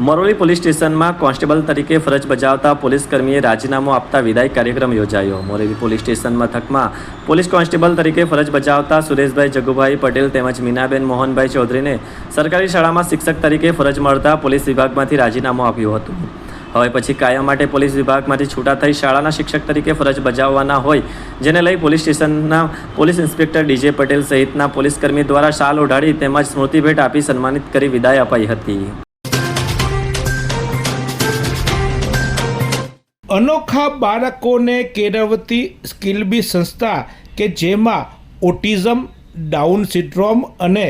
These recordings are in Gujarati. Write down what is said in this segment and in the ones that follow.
મરોલી પોલીસ સ્ટેશનમાં કોન્સ્ટેબલ તરીકે ફરજ બજાવતા પોલીસ કર્મીએ રાજીનામું આપતા વિદાય કાર્યક્રમ યોજાયો. મોરેલી પોલીસ સ્ટેશન મથકમાં પોલીસ કોન્સ્ટેબલ તરીકે ફરજ બજાવતા સુરેશભાઈ જગુભાઈ પટેલ તેમજ મીનાબેન મોહનભાઈ ચૌધરીને સરકારી શાળામાં શિક્ષક તરીકે ફરજ મળતા પોલીસ વિભાગમાંથી રાજીનામું આપ્યું હતું. હવે પછી કાયમ માટે પોલીસ વિભાગમાંથી છૂટા થઈ શાળાના શિક્ષક તરીકે ફરજ બજાવવાના હોય, જેને લઈ પોલીસ સ્ટેશનના પોલીસ ઇન્સ્પેક્ટર ડીજે પટેલ સહિતના પોલીસકર્મી દ્વારા શાલ ઓઢાડી તેમજ સ્મૃતિભેટ આપી સન્માનિત કરી વિદાય અપાઈ હતી. અનોખા બાળકોને કેળવતી સ્કિલબી સંસ્થા કે જેમાં ઓટિઝમ, ડાઉન સિન્ડ્રોમ અને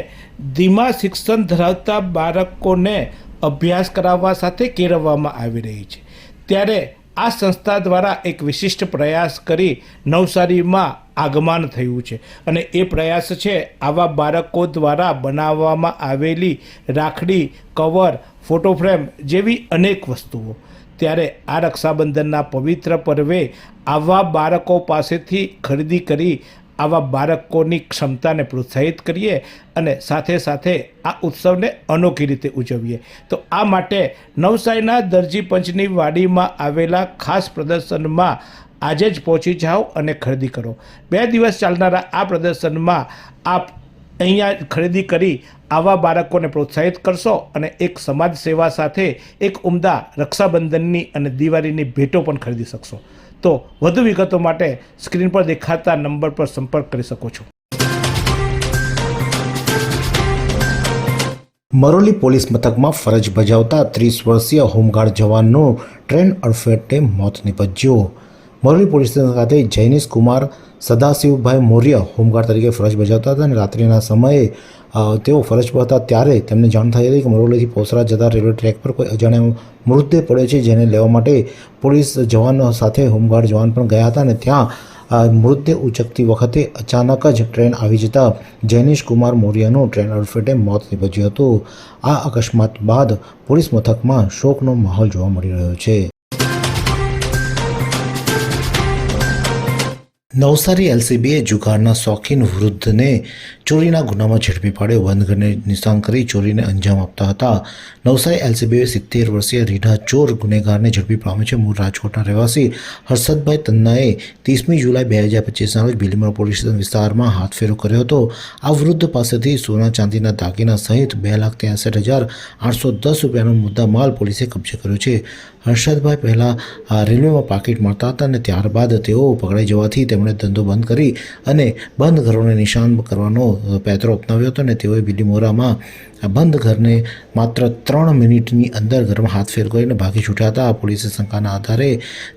ધીમા શિક્ષણ ધરાવતા બાળકોને અભ્યાસ કરાવવા સાથે કેળવવામાં આવી રહી છે. ત્યારે આ સંસ્થા દ્વારા એક વિશિષ્ટ પ્રયાસ કરી નવસારીમાં આગમન થયું છે અને એ પ્રયાસ છે આવા બાળકો દ્વારા બનાવવામાં આવેલી રાખડી, કવર, ફોટો ફ્રેમ જેવી અનેક વસ્તુઓ. ત્યારે આ રક્ષાબંધનના પવિત્ર પર્વે આવા બાળકો પાસેથી ખરીદી કરી આવા બાળકોની ક્ષમતાને પ્રોત્સાહિત કરીએ અને સાથે સાથે આ ઉત્સવને અનોખી રીતે ઉજવીએ. તો આ માટે નવસારીના દરજી પંચની વાડીમાં આવેલા ખાસ પ્રદર્શનમાં આજે જ પહોંચી જાઓ અને ખરીદી કરો. બે દિવસ ચાલનારા આ પ્રદર્શનમાં આપ અહીંયા ખરીદી કરી આવા બાળકોને પ્રોત્સાહિત કરશો અને એક સમાજ સેવા સાથે એક ઉમદા રક્ષાબંધનની અને દિવાળીની ભેટો પણ ખરીદી શકશો. તો વધુ વિગતો માટે સ્ક્રીન પર દેખાતા નંબર પર સંપર્ક કરી શકો છો. મરોલી પોલીસ મથકમાં ફરજ બજાવતા ત્રીસ વર્ષીય હોમગાર્ડ જવાનનું ટ્રેન અડફેટે મોત નિપજ્યું. મરોલી પોલીસ સ્ટેશન ખાતે જૈનિશ કુમાર સદાશિવભાઈ મૌર્ય હોમગાર્ડ તરીકે ફરજ બજાવતા હતા અને રાત્રિના સમયે તેઓ ફરજ પર હતા ત્યારે તેમને જાણ થઈ હતી કે મરોલીથી પોસરા જતા રેલવે ટ્રેક પર કોઈ અજાણ્યા મૃતદેહ પડ્યો છે જેને લેવા માટે પોલીસ જવાનો સાથે હોમગાર્ડ જવાન પણ ગયા હતા અને ત્યાં મૃતદેહ ઉચકતી વખતે અચાનક જ ટ્રેન આવી જતા જૈનિશ કુમાર મૌર્યનું ટ્રેન અડફેટે મોત નીપજ્યું હતું. આ અકસ્માત બાદ પોલીસ મથકમાં શોકનો માહોલ જોવા મળી રહ્યો છે. નવસારી એલસીબીએ જુગારના શોખીન વૃદ્ધને ચોરીના ગુનામાં ઝડપી પાડ્યો. બંધઘરને નિશાન કરી ચોરીને અંજામ આપતા હતા. નવસારી એલસીબીએ સિત્તેર વર્ષીય રીઢા ચોર ગુનેગારને ઝડપી પામ્યો છે. મૂળ રાજકોટના રહેવાસી હર્ષદભાઈ તન્નાએ ત્રીસમી જુલાઈ બે હજાર પચીસના રોજ બિલીમોરા પોલીસ વિસ્તારમાં હાથફેરો કર્યો હતો. આ વૃદ્ધ પાસેથી સોના ચાંદીના દાગીના સહિત બે લાખ ત્રેસઠ હજાર આઠસો દસ રૂપિયાનો મુદ્દા માલ પોલીસે કબજે કર્યો છે. હર્ષદભાઈ પહેલાં રેલવેમાં પાકીટ મારતા હતા અને ત્યારબાદ તેઓ પકડાઈ જવાથી તેમણે ધંધો બંધ કરી અને બંધ ઘરોને નિશાન કરવાનો પેતરો અપનાવ્યો હતો અને તેઓએ બિલીમોરામાં બંધ ઘરને માત્ર ત્રણ મિનિટની અંદર ઘરમાં હાથફેર કરીને ભાગી છૂટ્યા હતા. પોલીસે શંકાના આધારે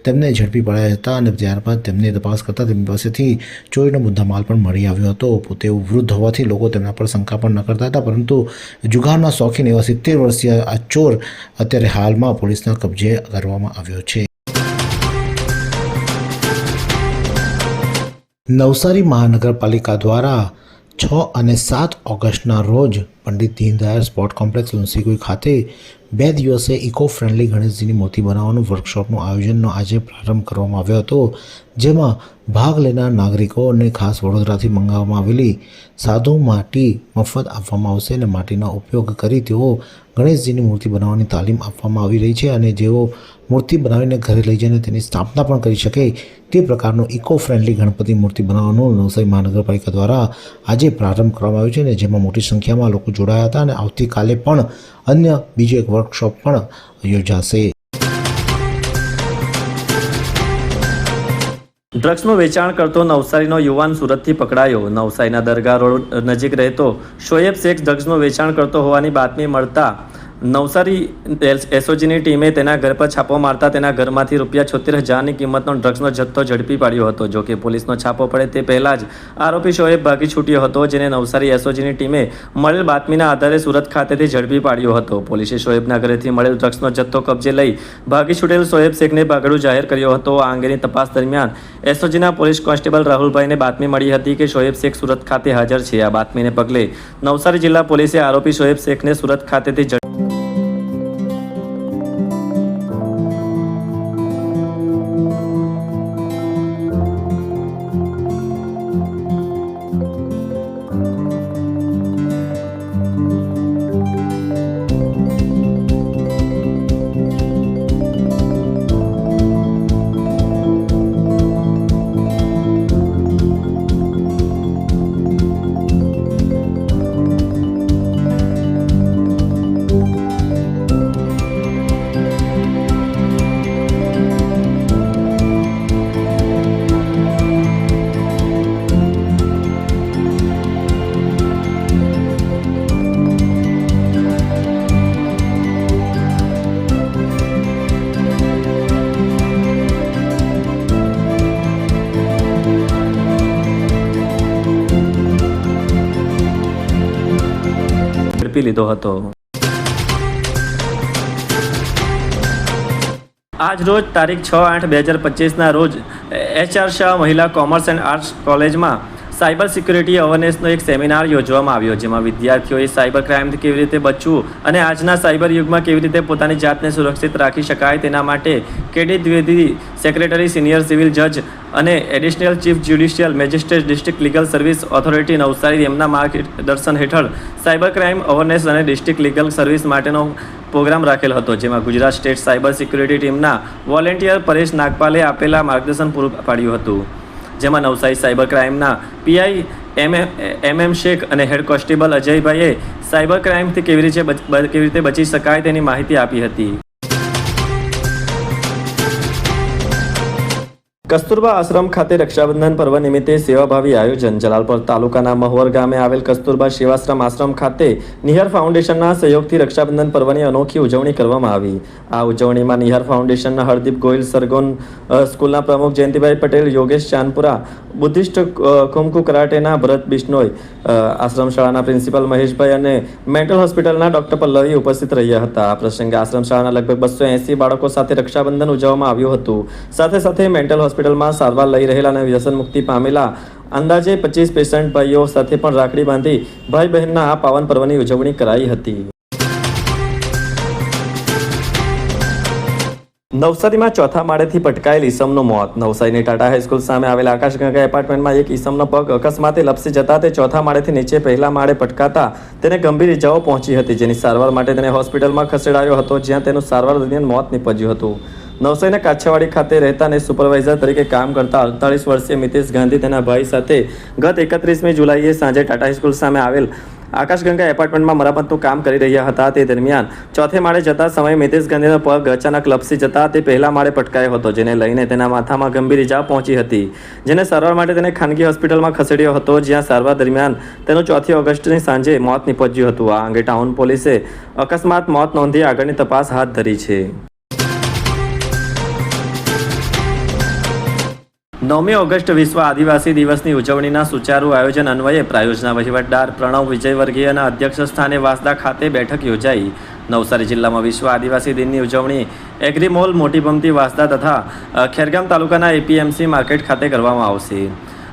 તેમને ઝડપી પડાયા હતા અને ત્યારબાદ તેમને તપાસ કરતાં તેમની પાસેથી ચોરીનો મુદ્દામાલ પણ મળી આવ્યો હતો. પોતે વૃદ્ધ હોવાથી લોકો તેમના પર શંકા પણ ન કરતા હતા, પરંતુ જુગારના શોખીન એવા સિત્તેર વર્ષીય આ ચોર અત્યારે હાલમાં પોલીસના કબજે કરવામાં આવ્યો છે નવસારી મહાનગરપાલિકા દ્વારા છ અને સાત ઓગસ્ટના રોજ પંડિત દીનદયાળ સ્પોર્ટ કોમ્પ્લેક્સ લુન્સીગુઈ ખાતે બે દિવસે ઇકો ફ્રેન્ડલી ગણેશજીની મૂર્તિ બનાવવાનું વર્કશોપનું આયોજનનો આજે પ્રારંભ કરવામાં આવ્યો હતો, જેમાં ભાગ લેનાર નાગરિકોને ખાસ વડોદરાથી મંગાવવામાં આવેલી સાધુ માટી મફત આપવામાં આવશે અને માટીનો ઉપયોગ કરી તેઓ ગણેશજીની મૂર્તિ બનાવવાની તાલીમ આપવામાં આવી રહી છે અને જેઓ મૂર્તિ બનાવીને ઘરે લઈ જઈને તેની સ્થાપના પણ કરી શકે તે પ્રકારનો ઇકો ફ્રેન્ડલી ગણપતિ મૂર્તિ બનાવવાનું નવસારી મહાનગરપાલિકા દ્વારા આજે પ્રારંભ કરવામાં આવ્યો છે અને જેમાં મોટી સંખ્યામાં લોકો જોડાયા હતા અને આવતીકાલે પણ અન્ય બીજો એક વર્કશોપ પણ યોજાશે. ડ્રગ્સનું વેચાણ કરતો નવસારીનો યુવાન સુરતથી પકડાયો. નવસારીના દરગાહ રોડ નજીક રહેતો શોએબ શેખ ડ્રગ્સનું વેચાણ કરતો હોવાની બાતમી મળતા નવસારી એસઓજીની ટીમે તેના ઘર પર છાપો મારતા તેના ઘરમાંથી રૂપિયા છોતેર હજારની કિંમતનો ડ્રગ્સનો જથ્થો ઝડપી પાડ્યો હતો. જો કે પોલીસનો છાપો પડે તે પહેલાં જ આરોપી શોએબ ભાગી છૂટ્યો હતો, જેને નવસારી એસઓજીની ટીમે મળેલ બાતમીના આધારે સુરત ખાતેથી ઝડપી પાડ્યો હતો. પોલીસે શોએબના ઘરેથી મળેલ ડ્રગ્સનો જથ્થો કબજે લઈ ભાગી છૂટેલ શોએબ શેખને ભાગડું જાહેર કર્યો હતો. આ અંગેની તપાસ દરમિયાન એસઓજીના પોલીસ કોન્સ્ટેબલ રાહુલભાઈને બાતમી મળી હતી કે શોએબ શેખ સુરત ખાતે હાજર છે. આ બાતમીને પગલે નવસારી જિલ્લા પોલીસે આરોપી શોએબ શેખને સુરત ખાતેથી ઝડપી ઝડપી લીધો હતો. આજ રોજ તારીખ છ આઠ બે હજાર પચીસના રોજ HR Shah Mahila commerce and arts કોલેજમાં સાયબર સિક્યુરિટી અવેરનેસનો એક સેમિનાર યોજવામાં આવ્યો, જેમાં વિદ્યાર્થીઓએ સાયબર ક્રાઇમથી કેવી રીતે બચવું અને આજના સાયબર યુગમાં કેવી રીતે પોતાની જાતને સુરક્ષિત રાખી શકાય તેના માટે KD Dwivedi, secretary, senior civil જજ અને additional chief judicial magistrate district legal service authority Navsari એમના માર્ગદર્શન હેઠળ સાયબર ક્રાઇમ અવેરનેસ અને ડિસ્ટ્રિક્ટ લીગલ સર્વિસ માટેનો પ્રોગ્રામ રાખેલ હતો, જેમાં ગુજરાત સ્ટેટ સાયબર સિક્યુરિટી ટીમના વોલેન્ટિયર પરેશ નાગપાલે આપેલા માર્ગદર્શન પૂરું પાડ્યું હતું. જેમાં નવસારી સાયબર ક્રાઇમના પીઆઈ એમ એમ શેખ અને હેડ કોન્સ્ટેબલ અજયભાઈએ સાયબર ક્રાઇમથી કેવી રીતે કેવી રીતે બચી શકાય તેની માહિતી આપી હતી. કસ્તુરબા આશ્રમ ખાતે રક્ષાબંધન પર્વ નિમિત્તે સેવાભાવી આયોજન. જલાલપર તાલુકાના મહુવર ગામે આવેલ કસ્તુરબા સેવાશ્રમ આશ્રમ ખાતે નિહર ફાઉન્ડેશનના સહયોગથી રક્ષાબંધન પર્વની અનોખી ઉજવણી કરવામાં આવી. આ ઉજવણીમાં નિહાર ફાઉન્ડેશનના હરદીપ ગોયલ, સરગોન સ્કૂલના પ્રમુખ જયંતિભાઈ પટેલ, યોગેશ ચાંદપુરા, બુદ્ધિસ્ટ કુમકુ કરાટેના ભરત બિશ્નોઈ આશ્રમ શાળાના પ્રિન્સિપલ મહેશભાઈ અને મેન્ટલ હોસ્પિટલના ડોક્ટર પલ્લવી ઉપસ્થિત રહ્યા હતા. આ પ્રસંગે આશ્રમ શાળાના લગભગ બસો બાળકો સાથે રક્ષાબંધન ઉજવવામાં આવ્યું હતું. સાથે સાથે મેન્ટલ હોસ્પિટલમાં સારવાર લઈ રહેલા અને વ્યસન મુક્તિ પામેલા અંદાજે પચીસ પેશન્ટ ભાઈઓ સાથે પણ રાખડી બાંધી ભાઈ બહેનના આ પાવન પર્વની ઉજવણી કરાઈ હતી. નવસારીમાં ચોથા માળેથી પટકાયેલ ઈસમનું મોત. નવસારીની ટાટા હાઈસ્કૂલ સામે આવેલા આકાશગંગા એપાર્ટમેન્ટમાં એક ઈસમનો પગ અકસ્માતે લપસી જતા તે ચોથા માળેથી નીચે પહેલા માળે પટકાતા તેને ગંભીર ઇજાઓ પહોંચી હતી, જેની સારવાર માટે તેને હોસ્પિટલમાં ખસેડાયો હતો, જ્યાં તેનું સારવાર દરમિયાન મોત નીપજ્યું હતું. નવસારીના કાછાવાડી ખાતે રહેતા અને સુપરવાઇઝર તરીકે કામ કરતા અડતાલીસ વર્ષીય મિતેશ ગાંધી તેના ભાઈ સાથે ગત એકત્રીસમી જુલાઈએ સાંજે ટાટા હાઈસ્કૂલ સામે આવેલ આકાશગંગા એપાર્ટમેન્ટમાં મરામતનું કામ કરી રહ્યા હતા તે દરમિયાન ચોથે માળે જતા સમયે મિતેશ ગાંધીનો પગ અચાનક લપસી જતા તે પહેલા માળે પટકાયો હતો, જેને લઈને તેના માથામાં ગંભીર ઇજા પહોંચી હતી, જેને સારવાર માટે તેને ખાનગી હોસ્પિટલમાં ખસેડ્યો હતો, જ્યાં સારવાર દરમિયાન તેનું ચોથી ઓગસ્ટની સાંજે મોત નીપજ્યું હતું. આ અંગે ટાઉન પોલીસે અકસ્માત મોત નોંધી આગળની તપાસ હાથ ધરી છે. નવમી ઓગસ્ટ વિશ્વ આદિવાસી દિવસની ઉજવણીના સુચારુ આયોજન અન્વયે પ્રાયોજના વહીવટદાર પ્રણવ વિજયવર્ગીયના અધ્યક્ષ સ્થાને વાસદા ખાતે બેઠક યોજાઈ. નવસારી જિલ્લામાં વિશ્વ આદિવાસી દિનની ઉજવણી એગ્રીમોલ મોટી પંપતી વાસદા તથા ખેરગામ તાલુકાના એપીએમસી માર્કેટ ખાતે કરવામાં આવશે.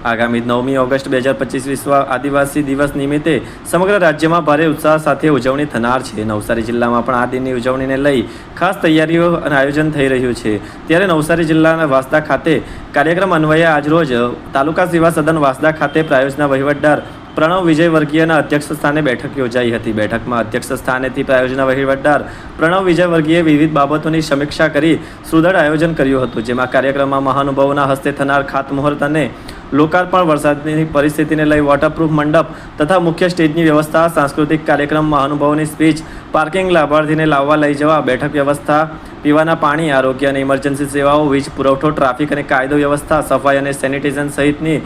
આગામી નવમી ઓગસ્ટ બે હજાર પચીસ વિશ્વ આદિવાસી દિવસ નિમિત્તે સમગ્ર રાજ્યમાં ભારે ઉત્સાહ સાથે ઉજવણી થનાર છે. નવસારી જિલ્લામાં પણ આ દિનની ઉજવણીને લઈ ખાસ તૈયારીઓ અને આયોજન થઈ રહ્યું છે. ત્યારે નવસારી જિલ્લાના વાસદા ખાતે કાર્યક્રમ અન્વયે આજરોજ તાલુકા સેવા સદન વાસદા ખાતે પ્રાયોજના વહીવટદાર પ્રણવ વિજયવર્ગીયના અધ્યક્ષ સ્થાને બેઠક યોજાઈ હતી. બેઠકમાં અધ્યક્ષ સ્થાનેથી પ્રાયોજના વહીવટદાર પ્રણવ વિજયવર્ગીયે વિવિધ બાબતોની સમીક્ષા કરી સુદૃઢ આયોજન કર્યું હતું. જેમાં કાર્યક્રમમાં મહાનુભાવોના હસ્તે થનાર ખાતમુહૂર્ત અને લોકાર્પણ, વરસાદની પરિસ્થિતિને લઈ વોટરપ્રૂફ મંડપ તથા મુખ્ય સ્ટેજની વ્યવસ્થા, સાંસ્કૃતિક કાર્યક્રમ, મહાનુભાવોની સ્પીચ, પાર્કિંગ લાભાર્થીને લાવવા લઈ જવા, બેઠક વ્યવસ્થા, પીવાના પાણી, આરોગ્ય અને ઇમરજન્સી સેવાઓ, વીજ પુરવઠો, ટ્રાફિક અને કાયદો વ્યવસ્થા, સફાઈ અને સેનિટેશન સહિતની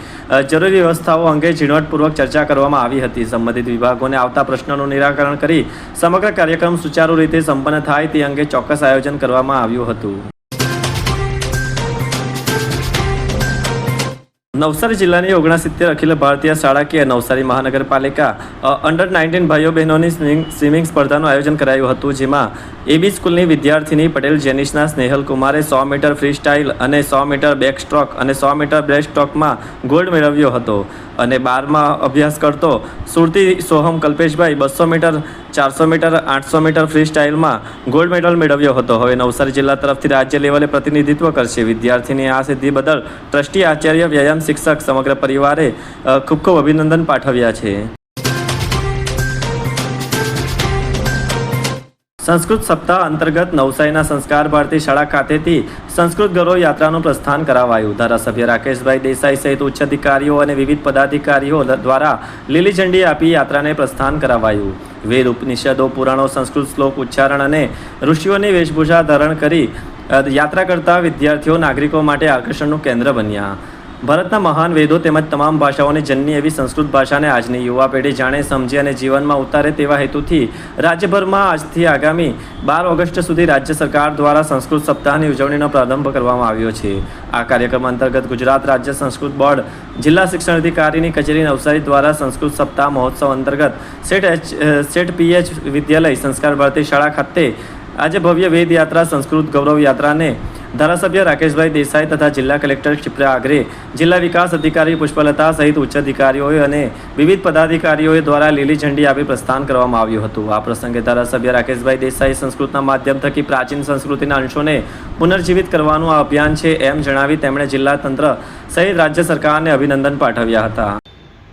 જરૂરી વ્યવસ્થાઓ અંગે ઝીણવટપૂર્વક ચર્ચા કરવામાં આવી હતી. સંબંધિત વિભાગોને આવતા પ્રશ્નોનું નિરાકરણ કરી સમગ્ર કાર્યક્રમ સુચારુ રીતે સંપન્ન થાય તે અંગે ચોક્કસ આયોજન કરવામાં આવ્યું હતું. નવસારી જિલ્લાની ઓગણસિત્તેર અખિલ ભારતીય શાળાકીય નવસારી મહાનગરપાલિકા અંડર નાઇન્ટીન ભાઈઓ બહેનોની સ્વિમિંગ સ્પર્ધાનું આયોજન કરાયું હતું, જેમાં એબી સ્કૂલની વિદ્યાર્થીની પટેલ, જેનિશના સ્નેહલ કુમારે સો મીટર ફ્રી સ્ટાઇલ અને સો મીટર બેક સ્ટ્રોક અને સો મીટર બ્રેસ્ટ સ્ટ્રોકમાં ગોલ્ડ મેળવ્યો હતો. અને બારમાં અભ્યાસ કરતો સુરતી સોહમ કલ્પેશભાઈ બસો મીટર ચારસો મીટર, આઠસો મીટર ફ્રી સ્ટાઇલમાં ગોલ્ડ મેડલ મેળવ્યો હતો. હવે નવસારી જિલ્લા તરફથી રાજ્ય લેવલે પ્રતિનિધિત્વ કરશે. વિદ્યાર્થીની આ સિદ્ધિ બદલ ટ્રસ્ટી આચાર્ય, વ્યાયામ શિક્ષક સમગ્ર પરિવારે ખૂબ ખૂબ અભિનંદન પાઠવ્યા છે. સંસ્કૃત સપ્તાહ અંતર્ગત નવસારીના સંસ્કાર ભારતી શાળા ખાતેથી સંસ્કૃત ગૌરવ યાત્રાનું પ્રસ્થાન કરાવાયું. ધારાસભ્ય રાકેશભાઈ દેસાઈ સહિત ઉચ્ચ અધિકારીઓ અને વિવિધ પદાધિકારીઓ દ્વારા લીલી ઝંડી આપી યાત્રાને પ્રસ્થાન કરાવાયું. વેદ ઉપનિષદો, પુરાણો, સંસ્કૃત શ્લોક ઉચ્ચારણ અને ઋષિઓની વેશભૂષા ધારણ કરી યાત્રા કરતા વિદ્યાર્થીઓ, નાગરિકો માટે આકર્ષણનું કેન્દ્ર બન્યા. ભારતના મહાન વેદો તેમજ તમામ ભાષાઓને જન્મી એવી સંસ્કૃત ભાષાને આજની યુવા પેઢી જાણે, સમજે અને જીવનમાં ઉતારે તેવા હેતુથી રાજ્યભરમાં આજથી આગામી બાર ઓગસ્ટ સુધી રાજ્ય સરકાર દ્વારા સંસ્કૃત સપ્તાહની ઉજવણીનો પ્રારંભ કરવામાં આવ્યો છે. આ કાર્યક્રમ અંતર્ગત ગુજરાત રાજ્ય સંસ્કૃત બોર્ડ જિલ્લા શિક્ષણ અધિકારીની કચેરી નવસારી દ્વારા સંસ્કૃત સપ્તાહ મહોત્સવ અંતર્ગત સેટ એચ સેટ પીએચ વિદ્યાલય સંસ્કાર ભારતી શાળા ખાતે આજે ભવ્ય વેદ યાત્રા સંસ્કૃત ગૌરવ યાત્રાને ધારાસભ્ય રાકેશભાઈ દેસાઈ તથા જિલ્લા કલેક્ટર ક્ષિપ્રા આગરે, જિલ્લા વિકાસ અધિકારી પુષ્પલતા સહિત ઉચ્ચ અધિકારીઓએ અને વિવિધ પદાધિકારીઓએ દ્વારા લીલી ઝંડી આપી પ્રસ્થાન કરવામાં આવ્યું હતું. આ પ્રસંગે ધારાસભ્ય રાકેશભાઈ દેસાઈ સંસ્કૃતના માધ્યમ થકી પ્રાચીન સંસ્કૃતિના અંશોને પુનર્જીવિત કરવાનું આ અભિયાન છે એમ જણાવી તેમણે જિલ્લા તંત્ર સહિત રાજ્ય સરકારને અભિનંદન પાઠવ્યા હતા.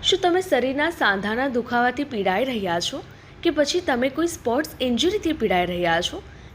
શું તમે શરીરના સાંધાના દુખાવાથી પીડાઈ રહ્યા છો? કે પછી તમે કોઈ સ્પોર્ટ્સ ઇન્જરીથી પીડાઈ રહ્યા છો?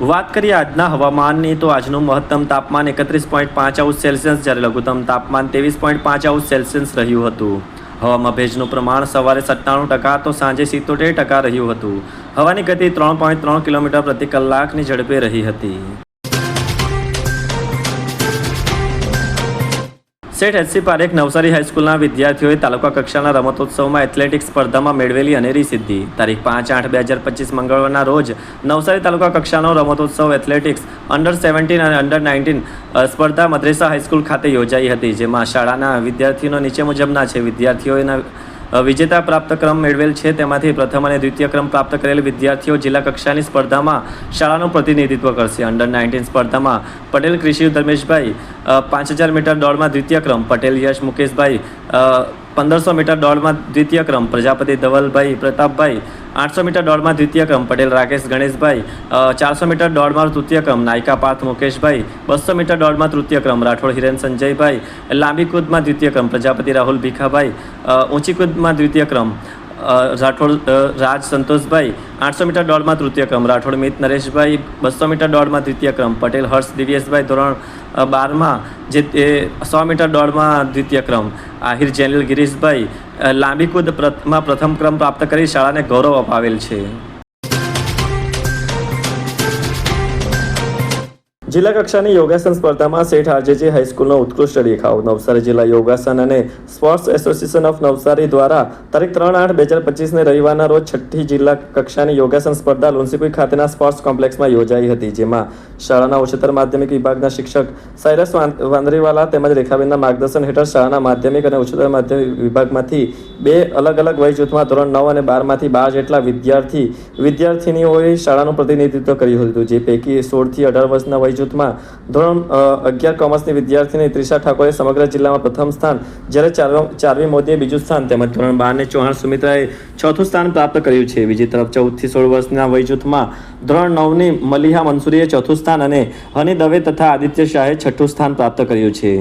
વાત કરીએ આજના હવામાનની, તો આજનું મહત્તમ તાપમાન એકત્રીસ પોઈન્ટ પાંચ આઉસ સેલ્સિયસ, જ્યારે લઘુત્તમ તાપમાન ત્રેવીસ પોઈન્ટ પાંચ આઉસ સેલ્સિયસ રહ્યું હતું. હવામાં ભેજનું પ્રમાણ સવારે સત્તાણું ટકા તો સાંજે સિત્તોતેર ટકા રહ્યું હતું. હવાની ગતિ ત્રણ પોઈન્ટ ત્રણ કિલોમીટર પ્રતિ કલાકની ઝડપે રહી હતી. સેઠ એચસી પારેખ નવસારી હાઈસ્કૂલના વિદ્યાર્થીઓએ તાલુકા કક્ષાના રમતોત્સવમાં એથ્લેટિક્સ સ્પર્ધામાં મેળવેલી અનેરી સિદ્ધિ. તારીખ પાંચ આઠ બે હજાર પચીસ મંગળવારના રોજ નવસારી તાલુકા કક્ષાનો રમતોત્સવ એથ્લેટિક્સ અંડર સેવન્ટીન અને અંડર નાઇન્ટીન સ્પર્ધા મદ્રેસા હાઈસ્કૂલ ખાતે યોજાઈ હતી, જેમાં શાળાના વિદ્યાર્થીઓ નીચે મુજબના છે. વિદ્યાર્થીઓના વિજેતા પ્રાપ્ત ક્રમ મેળવેલ છે. તેમાંથી પ્રથમ અને દ્વિતીય ક્રમ પ્રાપ્ત કરેલ વિદ્યાર્થીઓ જિલ્લા કક્ષાની સ્પર્ધામાં શાળાનું પ્રતિનિધિત્વ કરશે. અંડર નાઇન્ટીન સ્પર્ધામાં પટેલ, કૃષિ, ધર્મેશભાઈ પાંચ હજાર મીટર દોડમાં દ્વિતીય ક્રમ, પટેલ, યશ, મુકેશભાઈ પંદરસો મીટર દોડમાં દ્વિતીય ક્રમ, પ્રજાપતિ ધવલભાઈ પ્રતાપભાઈ. આઠસો મીટર દોડમાં દ્વિતીય ક્રમ, પટેલ રાકેશ ગણેશભાઈ. ચારસો મીટર દોડમાં તૃતીય ક્રમ, નાયકા પાર્થ મુકેશભાઈ. બસો મીટર દોડમાં તૃતીય ક્રમ, રાઠોડ હિરેન સંજયભાઈ. લાંબી કૂદમાં દ્વિતીય ક્રમ, પ્રજાપતિ રાહુલ ભીખાભાઈ. ઊંચી કૂદમાં દ્વિતીય ક્રમ રાઠોડ રાજ સંતોષભાઈ. આઠસો મીટર દોડમાં તૃતીય ક્રમ, રાઠોડ મિત નરેશભાઈ. બસો મીટર દોડમાં દ્વિતીય ક્રમ, પટેલ હર્ષ દિવ્યેશભાઈ ધોરણ બારમાં. જે સો મીટર દોડમાં દ્વિતીય ક્રમ. આહિર જેનિલ ગિરીશભાઈ લાંબી કૂદ પ્રથમાં પ્રથમ ક્રમ પ્રાપ્ત કરી શાળાને ગૌરવ અપાવેલ છે. જિલ્લા કક્ષાની યોગાસન સ્પર્ધામાં શેઠ આરજેજી હાઈસ્કૂલનો ઉત્કૃષ્ટ દેખાવ. નવસારી જિલ્લા યોગાસન અને સ્પોર્ટ્સ એસોસિએશન ઓફ નવસારી દ્વારા તારીખ ત્રણ આઠ બે હજાર પચીસને રવિવારના રોજ છઠ્ઠી જિલ્લા કક્ષાની યોગાસન સ્પર્ધા લુન્સીકુઈ ખાતેના સ્પોર્ટ્સ કોમ્પ્લેક્સમાં યોજાઈ હતી, જેમાં શાળાના ઉચ્ચતર માધ્યમિક વિભાગના શિક્ષક સાયરસ વાંદરીવાલા તેમજ રેખાબેનના માર્ગદર્શન હેઠળ શાળાના માધ્યમિક અને ઉચ્ચતર માધ્યમિક વિભાગમાંથી બે અલગ અલગ વય જૂથમાં ધોરણ નવ અને બારમાંથી બાર જેટલા વિદ્યાર્થી, વિદ્યાર્થીનીઓએ શાળાનું પ્રતિનિધિત્વ કર્યું હતું, જે પૈકી સોળથી અઢાર વર્ષના વય જૂથમાં ધોરણ અગિયાર કોમર્સની વિદ્યાર્થીની ત્રિષા ઠાકોરે સમગ્ર જિલ્લામાં પ્રથમ સ્થાન, જ્યારે ચાર- ચારવી મોદીએ બીજું સ્થાન તેમજ ધોરણ બારને ચૌહાણ સુમિત્રાએ ચોથું સ્થાન પ્રાપ્ત કર્યું છે. બીજી તરફ ચૌદથી સોળ વર્ષના વય જૂથમાં ધોરણ નવની મલિહા મંસૂરીએ ચોથું સ્થાન અને હની દવે તથા આદિત્ય શાહે છઠ્ઠું સ્થાન પ્રાપ્ત કર્યું છે.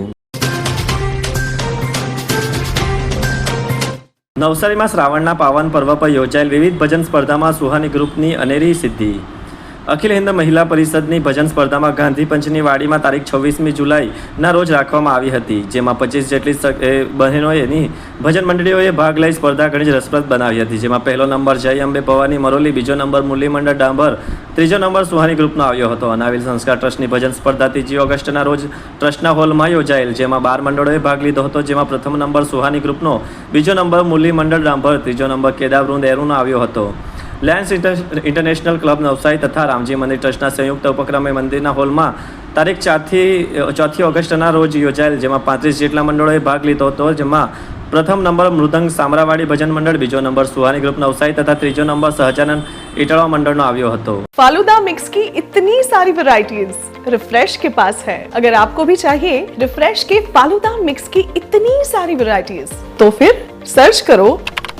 નવસારીમાં શ્રાવણના પાવન પર્વ પર યોજાયેલ વિવિધ ભજન સ્પર્ધામાં સુહાની ગ્રુપની અનેરી સિદ્ધિ અખિલ હિન્દ મહિલા પરિષદની ભજન સ્પર્ધામાં ગાંધી પંચની વાડીમાં તારીખ છવ્વીસમી જુલાઈના રોજ રાખવામાં આવી હતી, જેમાં પચીસ જેટલી બહેનોએની ભજન મંડળીઓએ ભાગ લઈ સ્પર્ધા ઘણી જ રસપ્રદ બનાવી હતી, જેમાં પહેલો નંબર જય અંબે ભવાની મરોલી, બીજો નંબર મુરલી મંડળ ડાંભર, ત્રીજો નંબર સુહાની ગ્રુપનો આવ્યો હતો. અનાવિલ સંસ્કાર ટ્રસ્ટની ભજન સ્પર્ધા ત્રીજી ઓગસ્ટના રોજ ટ્રસ્ટના હોલમાં યોજાયેલ, જેમાં બાર મંડળોએ ભાગ લીધો હતો, જેમાં પ્રથમ નંબર સુહાની ગ્રુપનો, બીજો નંબર મુરલી ડાંભર, ત્રીજો નંબર કેદાવૃંદ એરુનો આવ્યો હતો. lions inter- international club Navsari તથા રામજી મંદિર ટ્રસ્ટના સંયુક્ત ઉપક્રમે મંદિરના હોલમાં તારીખ ચારથી ચોથી ઓગસ્ટના રોજ યોજાયેલ જેમાં પાંત્રીસ જેટલા મંડળોએ ભાગ લીધો હતો જેમાં પ્રથમ નંબર મૃદંગ સામરાવાડી ભજન મંડળ બીજો નંબર સુહાની ગ્રુપ નવસારી તથા ત્રીજો નંબર સહજાનંદ ઇટાળવા મંડળનો આવ્યો હતો फालूदा मिक्स की इतनी सारी वैरायटीज रिफ्रेश के पास है अगर आपको भी चाहिए रिफ्रेश के फालूदा मिक्स की इतनी सारी वैरायटीज तो फिर सर्च करो